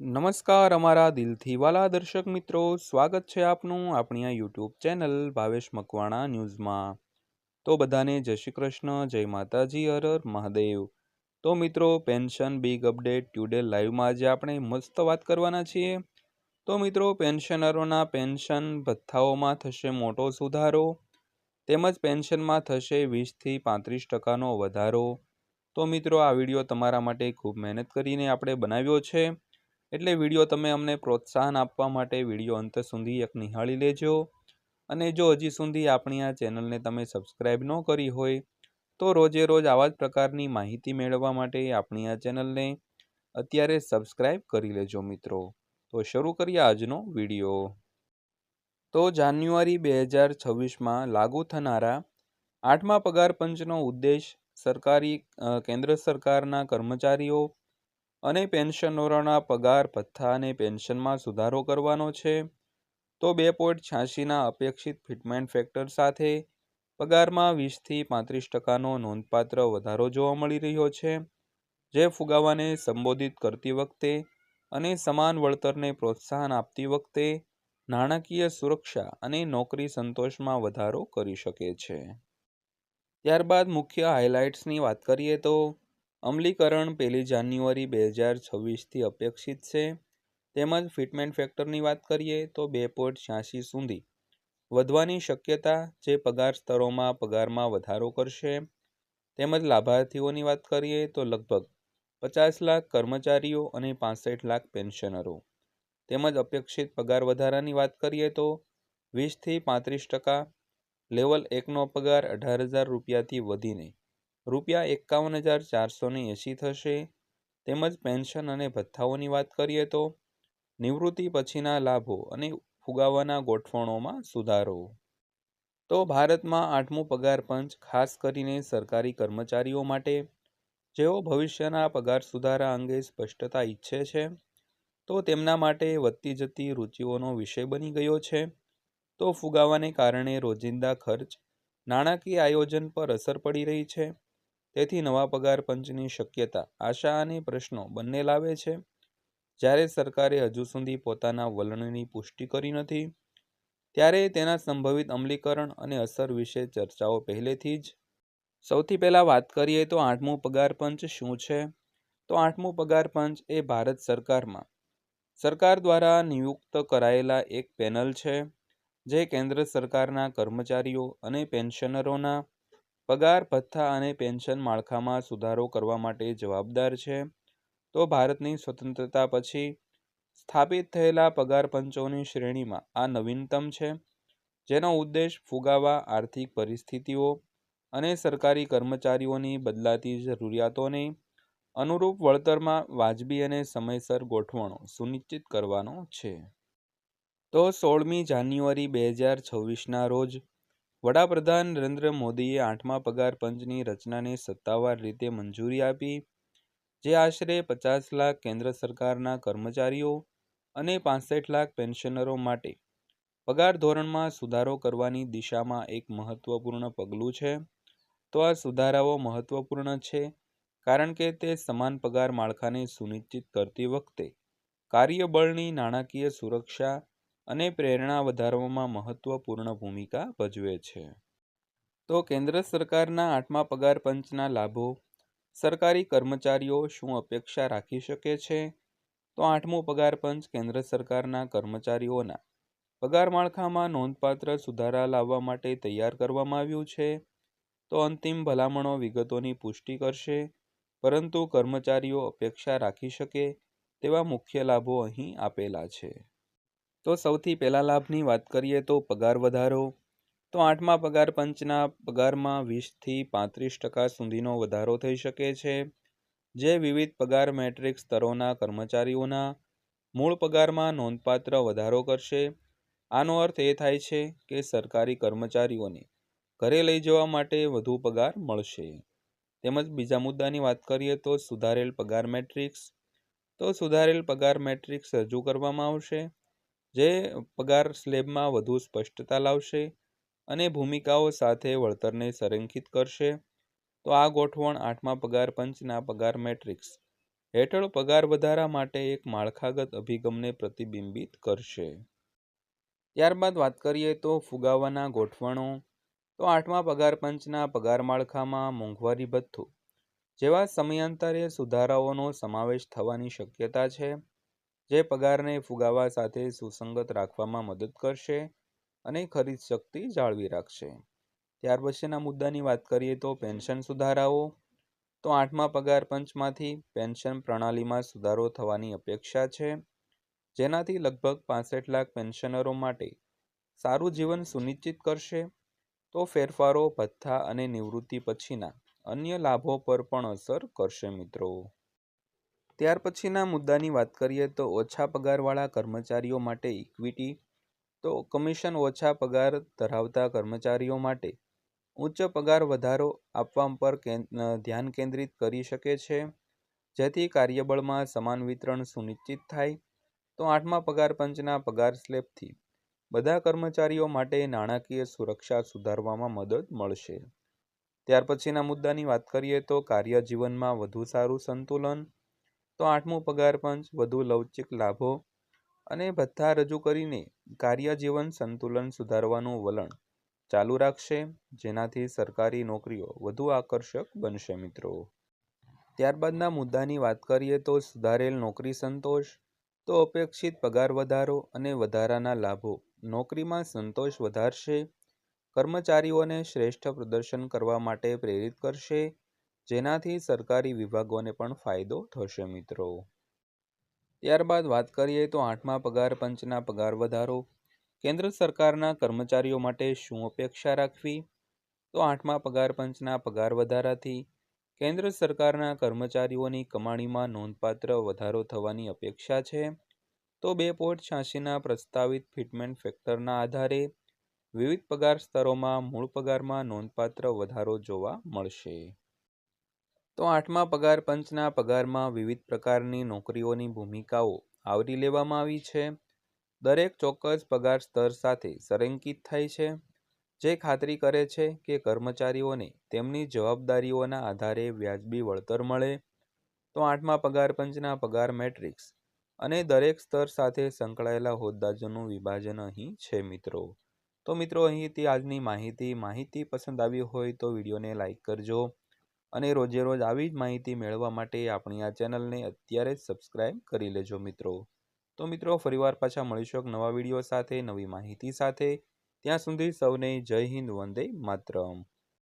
નમસ્કાર અમારા દિલથી વાલા દર્શક મિત્રો. સ્વાગત છે આપનું આપણી આ યુટ્યુબ ચેનલ ભાવેશ મકવાણા ન્યૂઝમાં. તો બધાને જય શ્રી કૃષ્ણ, જય માતાજી, હર મહાદેવ. તો મિત્રો, પેન્શન બિગ અપડેટ ટ્યુડે લાઈવમાં આજે આપણે મસ્ત વાત કરવાના છીએ. તો મિત્રો, પેન્શનરોના પેન્શન ભથ્થાઓમાં થશે મોટો સુધારો. તેમજ પેન્શનમાં થશે વીસથી પાંત્રીસ ટકાનો વધારો. તો મિત્રો, આ વીડિયો તમારા માટે ખૂબ મહેનત કરીને આપણે બનાવ્યો છે. એટલે વીડિયો તમે અમને પ્રોત્સાહન આપવા માટે વીડિયો અંત સુધી એક નિહાળી લેજો. અને જો હજી સુધી આપણી આ ચેનલને તમે સબસ્ક્રાઈબ ન કરી હોય, તો રોજે રોજ આવા જ પ્રકારની માહિતી મેળવવા માટે આપણી આ ચેનલને અત્યારે સબસ્ક્રાઈબ કરી લેજો મિત્રો. તો શરૂ કરીએ આજનો વીડિયો. તો જાન્યુઆરી બે હજાર છવ્વીસમાં લાગુ થનારા આઠમા પગાર પંચનો ઉદ્દેશ સરકારી કેન્દ્ર સરકારના કર્મચારીઓ અને પેન્શનરોના પગાર ભથ્થા અને પેન્શનમાં સુધારો કરવાનો છે. તો બે પોઈન્ટ છ્યાસીના અપેક્ષિત ફિટમેન્ટ ફેક્ટર સાથે પગારમાં વીસથી પાંત્રીસ ટકાનો નોંધપાત્ર વધારો જોવા મળી રહ્યો છે, જે ફુગાવાને સંબોધિત કરતી વખતે અને સમાન વળતરને પ્રોત્સાહન આપતી વખતે નાણાકીય સુરક્ષા અને નોકરી સંતોષમાં વધારો કરી શકે છે. ત્યારબાદ મુખ્ય હાઇલાઇટ્સની વાત કરીએ તો અમલીકરણ પહેલી જાન્યુઆરી બે હજાર છવ્વીસથી અપેક્ષિત છે. તેમજ ફિટમેન્ટ ફેક્ટરની વાત કરીએ તો બે પોઈન્ટ છ્યાસી સુધી વધવાની શક્યતા જે પગાર સ્તરોમાં પગારમાં વધારો કરશે. તેમજ લાભાર્થીઓની વાત કરીએ તો લગભગ પચાસ લાખ કર્મચારીઓ અને પાસઠ લાખ પેન્શનરો. તેમજ અપેક્ષિત પગાર વધારાની વાત કરીએ તો વીસથી પાંત્રીસ ટકા, લેવલ એકનો પગાર અઢાર હજાર રૂપિયાથી વધીને રૂપિયા એકાવન હજાર ચારસો ને એંસી થશે. તેમજ પેન્શન અને ભથ્થાઓની વાત કરીએ તો, નિવૃત્તિ પછીના લાભો અને ફુગાવાના ગોઠવણોમાં સુધારો. તો ભારતમાં આઠમું પગાર પંચ, ખાસ કરીને સરકારી કર્મચારીઓ માટે, જેઓ ભવિષ્યના પગાર સુધારા અંગે સ્પષ્ટતા ઈચ્છે છે, તો તેમના માટે વધતી જતી રુચિઓનો વિષય બની ગયો છે. તો ફુગાવાને કારણે રોજિંદા ખર્ચ, નાણાકીય આયોજન પર અસર પડી રહી છે. તેથી નવા પગાર પંચની શક્યતા, આશા અને પ્રશ્નો બંને લાવે છે. જ્યારે સરકારે હજુ સુધી પોતાના વલણની પુષ્ટિ કરી નથી, ત્યારે તેના સંભવિત અમલીકરણ અને અસર વિશે ચર્ચાઓ પહેલેથી જ. સૌથી પહેલાં વાત કરીએ તો આઠમું પગાર પંચ શું છે? તો આઠમું પગાર પંચ એ ભારત સરકારમાં. સરકાર દ્વારા નિયુક્ત કરાયેલા એક પેનલ છે, જે કેન્દ્ર સરકારના કર્મચારીઓ અને પેન્શનરોના પગાર, ભથ્થા અને પેન્શન માળખામાં સુધારો કરવા માટે જવાબદાર છે. તો ભારતની સ્વતંત્રતા પછી સ્થાપિત થયેલા પગાર પંચોની શ્રેણીમાં આ નવીનતમ છે, જેનો ઉદ્દેશ ફુગાવા, આર્થિક પરિસ્થિતિઓ અને સરકારી કર્મચારીઓની બદલાતી જરૂરિયાતોને અનુરૂપ વળતરમાં વાજબી અને સમયસર ગોઠવણો સુનિશ્ચિત કરવાનો છે. તો સોળમી જાન્યુઆરી બે હજાર છવ્વીસના રોજ વડાપ્રધાન નરેન્દ્ર મોદીએ આઠમા પગાર પંચની રચનાને સત્તાવાર રીતે મંજૂરી આપી, જે આશરે પચાસ લાખ કેન્દ્ર સરકારના કર્મચારીઓ અને પાસઠ લાખ પેન્શનરો માટે પગાર ધોરણમાં સુધારો કરવાની દિશામાં એક મહત્વપૂર્ણ પગલું છે. તો આ સુધારાઓ મહત્વપૂર્ણ છે, કારણ કે તે સમાન પગાર માળખાને સુનિશ્ચિત કરતી વખતે કાર્યબળની નાણાકીય સુરક્ષા અને પ્રેરણા વધારવામાં મહત્વપૂર્ણ ભૂમિકા ભજવે છે. તો કેન્દ્ર સરકારના આઠમા પગાર પંચના લાભો, સરકારી કર્મચારીઓ શું અપેક્ષા રાખી શકે છે? તો આઠમો પગાર પંચ કેન્દ્ર સરકારના કર્મચારીઓના પગાર માળખામાં નોંધપાત્ર સુધારા લાવવા માટે તૈયાર કરવામાં આવ્યું છે. તો અંતિમ ભલામણો વિગતોની પુષ્ટિ કરશે, પરંતુ કર્મચારીઓ અપેક્ષા રાખી શકે તેવા મુખ્ય લાભો અહીં આપેલા છે. તો સૌથી પહેલા લાભની વાત કરીએ તો પગાર વધારો. તો આઠમા પગાર પંચના પગારમાં વીસથી પાંત્રીસ ટકા સુધીનો વધારો થઈ શકે છે. જે વિવિધ પગાર મેટ્રિક સ્તરોના કર્મચારીઓના મૂળ પગારમાં નોંધપાત્ર વધારો કરશે. આનો અર્થ એ થાય છે કે સરકારી કર્મચારીઓને ઘરે લઈ જવા માટે વધુ પગાર મળશે. તેમજ બીજા મુદ્દાની વાત કરીએ તો સુધારેલ પગાર મેટ્રિક્સ. તો સુધારેલ પગાર મેટ્રિક્સ રજૂ કરવામાં આવશે. જે પગાર સ્લેબમાં વધુ સ્પષ્ટતા લાવશે અને ભૂમિકાઓ સાથે વળતરને સંરેખિત કરશે. તો આ ગોઠવણ આઠમા પગાર પંચના પગાર મેટ્રિક્સ હેઠળ પગાર વધારા માટે એક માળખાગત અભિગમને પ્રતિબિંબિત કરશે. ત્યારબાદ વાત કરીએ તો ફુગાવાના ગોઠવણો. તો આઠમા પગાર પંચના પગાર માળખામાં મોંઘવારી ભથ્થું જેવા સમયાંતરે સુધારાઓનો સમાવેશ થવાની શક્યતા છે. જે પગારને ફુગાવા સાથે સુસંગત રાખવામાં મદદ કરશે અને ખરીદ શક્તિ જાળવી રાખશે. ત્યાર પછીના મુદ્દાની વાત કરીએ તો પેન્શન સુધારાઓ. તો આઠમા પગાર પંચમાંથી પેન્શન પ્રણાલીમાં સુધારો થવાની અપેક્ષા છે, જેનાથી લગભગ પાસઠ લાખ પેન્શનરો માટે સારું જીવન સુનિશ્ચિત કરશે. તો ફેરફારો, ભથ્થા અને નિવૃત્તિ પછીના અન્ય લાભો પર પણ અસર કરશે મિત્રો. ત્યાર પછીના મુદ્દાની વાત કરીએ તો ઓછા પગારવાળા કર્મચારીઓ માટે ઇક્વિટી તો કમિશન ઓછા પગાર ધરાવતા કર્મચારીઓ માટે ઉચ્ચ પગાર વધારો આપવા પર ધ્યાન કેન્દ્રિત કરી શકે છે. જેથી કાર્યબળમાં સમાન વિતરણ સુનિશ્ચિત થાય. તો આઠમા પગાર પંચના પગાર સ્લેબથી બધા કર્મચારીઓ માટે નાણાકીય સુરક્ષા સુધારવામાં મદદ મળશે. ત્યાર પછીના મુદ્દાની વાત કરીએ તો કાર્ય જીવનમાં વધુ સારું સંતુલન તો આઠમું પગાર પંચ, વધુ લવચિક લાભો અને ભથ્થા રજૂ કરીને કાર્ય જીવન સંતુલન સુધારવાનું વલણ ચાલુ રાખશે, જેનાથી સરકારી નોકરીઓ વધુ આકર્ષક બનશે મિત્રો. ત્યારબાદના મુદ્દાની વાત કરીએ તો સુધારેલ નોકરી સંતોષ, તો અપેક્ષિત પગાર વધારો અને વધારાના લાભો નોકરીમાં સંતોષ વધારશે, કર્મચારીઓને શ્રેષ્ઠ પ્રદર્શન કરવા માટે પ્રેરિત કરશે જેનાથી સરકારી વિભાગોને પણ ફાયદો થશે મિત્રો. ત્યારબાદ વાત કરીએ તો આઠમા પગાર, પંચના પગાર વધારો. કેન્દ્ર સરકારના કર્મચારીઓ માટે શું અપેક્ષા રાખવી? તો આઠમા પગાર, પંચના પગાર વધારાથી કેન્દ્ર સરકારના કર્મચારીઓની કમાણીમાં નોંધપાત્ર વધારો થવાની અપેક્ષા છે. તો બે પોઈન્ટ છ્યાસીના પ્રસ્તાવિત ફિટમેન્ટ ફેક્ટરના આધારે વિવિધ પગાર સ્તરોમાં મૂળ પગારમાં નોંધપાત્ર વધારો જોવા મળશે. તો આઠમા પગાર પંચના પગારમાં વિવિધ પ્રકારની નોકરીઓની ભૂમિકાઓ આવરી લેવામાં આવી છે. દરેક ચોક્કસ પગાર સ્તર સાથે સંરેખિત થાય છે, જે ખાતરી કરે છે કે કર્મચારીઓને તેમની જવાબદારીઓના આધારે વ્યાજબી વળતર મળે. તો આઠમા પગાર પંચના પગાર મેટ્રિક્સ અને દરેક સ્તર સાથે સંકળાયેલા હોદ્દાજોનું વિભાજન અહીં છે મિત્રો. તો મિત્રો અહીંથી આજની માહિતી માહિતી પસંદ આવી હોય તો વિડીયોને લાઇક કરજો. અને રોજે રોજ આવી જ માહિતી મેળવવા માટે આપણી આ ચેનલને અત્યારે જ સબસ્ક્રાઈબ કરી લેજો મિત્રો. તો મિત્રો, ફરીવાર પાછા મળીશું નવા વીડિયો સાથે, નવી માહિતી સાથે. ત્યાં સુધી સૌને જય હિન્દ, વંદે માતરમ.